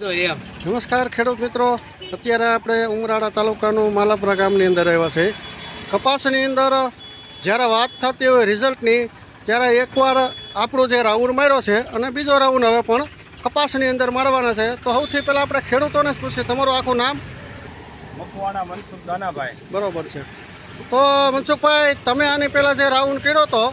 તો એમ. નમસ્કાર ખેડૂત મિત્રો. અત્યારે આપણે ઉમરાળા તાલુકાનું માલાપુરા ગામની અંદર આવ્યા છે કપાસની અંદર જ્યારે વાત થતી હોય રિઝલ્ટની ત્યારે એકવાર આપણો જે રાઉન્ડ માર્યો છે અને બીજો રાઉન્ડ હવે પણ કપાસની અંદર મારવાના છે. તો સૌથી પહેલાં આપણે ખેડૂતોને જ પૂછીએ તમારું આખું નામ? મકવાણા મનસુખ દાનાભાઈ. બરોબર છે. તો મનસુખભાઈ તમે આની પહેલાં જે રાઉન્ડ કર્યો હતો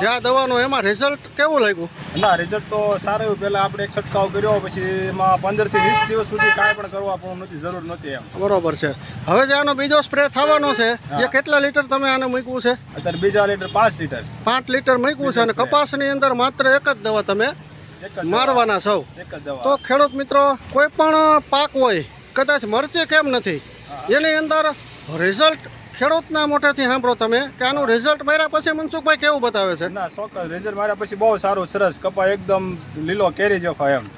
જે આ દવાનો એમાં રિઝલ્ટ કેવું લાગ્યું? ના રિઝલ્ટ તો સારું એવું. પહેલાં આપણે એક છંટકાવ કર્યો પછી એમાં પંદરથી વીસ દિવસ સુધી કાંઈ પણ કરવા પણ નથી જરૂર નહોતી એમ. બરોબર છે. હવે જે આનો બીજો સ્પ્રે થવાનો છે એ કેટલા લીટર તમે આને મૂક્યું છે? અત્યારે બીજા લીટર પાંચ લીટર. પાંચ લીટર મૂક્યું છે અને કપાસની અંદર માત્ર એક જ દવા તમે. મારવાના સૌ તો ખેડૂત મિત્રો કોઈ પણ પાક હોય કદાચ મરચી કેમ નથી? એની અંદર રિઝલ્ટ ખેડૂતના મોઢેથી સાંભળો તમે કે આનું રિઝલ્ટ માર્યા પછી મનસુખભાઈ કેવું બતાવે છે? ના ચોક્કસ રિઝલ્ટ માર્યા પછી બહુ સારું સરસ. કપા એકદમ લીલો કેરી જોખો એમ.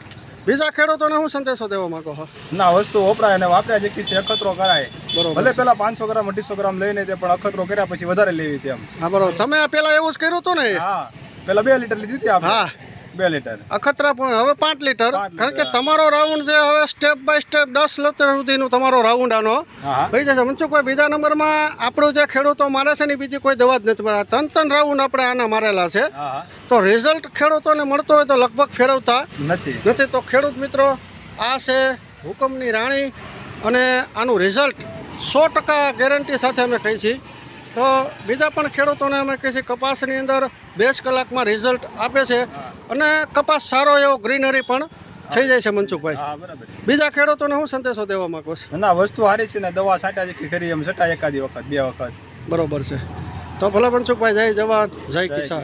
બીજા ખેડૂતોને હું સંદેશો દેવા માંગો છો? ના વસ્તુ વપરાય અને વાપર્યા જે છે અખતરો કરાય. બરોબર ભલે. પેલા પાંચસો ગ્રામ અઢીસો ગ્રામ લઈને તે પણ અખતરો કર્યા પછી વધારે લેવી તેમ હા બરોબર. તમે પેલા એવું જ કર્યું હતું ને હા પેલા બે લીટર લીધી હતી આપણે. હા. બે લીટર. અખતરા પણ હવે પાંચ લીટર. કારણ કે તમારો રાઉન્ડ છે હવે સ્ટેપ બાય સ્ટેપ દસ લીટર સુધીનો તમારો રાઉન્ડ આનો જશે થઈ જશે. કોઈ બીજા નંબરમાં આપણું જે ખેડૂતો મારે છે ને બીજી કોઈ દવા જ નથી મારા ત્રણ ત્રણ રાઉન્ડ આપણે આના મારેલા છે. તો રિઝલ્ટ ખેડૂતોને મળતો હોય તો લગભગ ફેરવતા નથી. નથી તો ખેડૂત મિત્રો આ છે હુકમની રાણી અને આનું રિઝલ્ટ સો ટકા ગેરંટી સાથે અમે કહી છીએ તો બીજા પણ ખેડૂતોને અમે કહીએ છીએ કપાસની અંદર બેસ કલાકમાં રિઝલ્ટ આપે છે. અને કપાસ સારો એવો ગ્રીનરી પણ થઈ જાય છે મનસુખભાઈ. બીજા ખેડૂતોને હું સંદેશો દેવા માંગુ છું? ના વસ્તુ સારી છે ને દવા છાંટા જેખી કરી એમ છટાય એકાદી વખત બે વખત. બરોબર છે. તો ભલે મનસુખભાઈ જય જવાન જય જય કિસાન.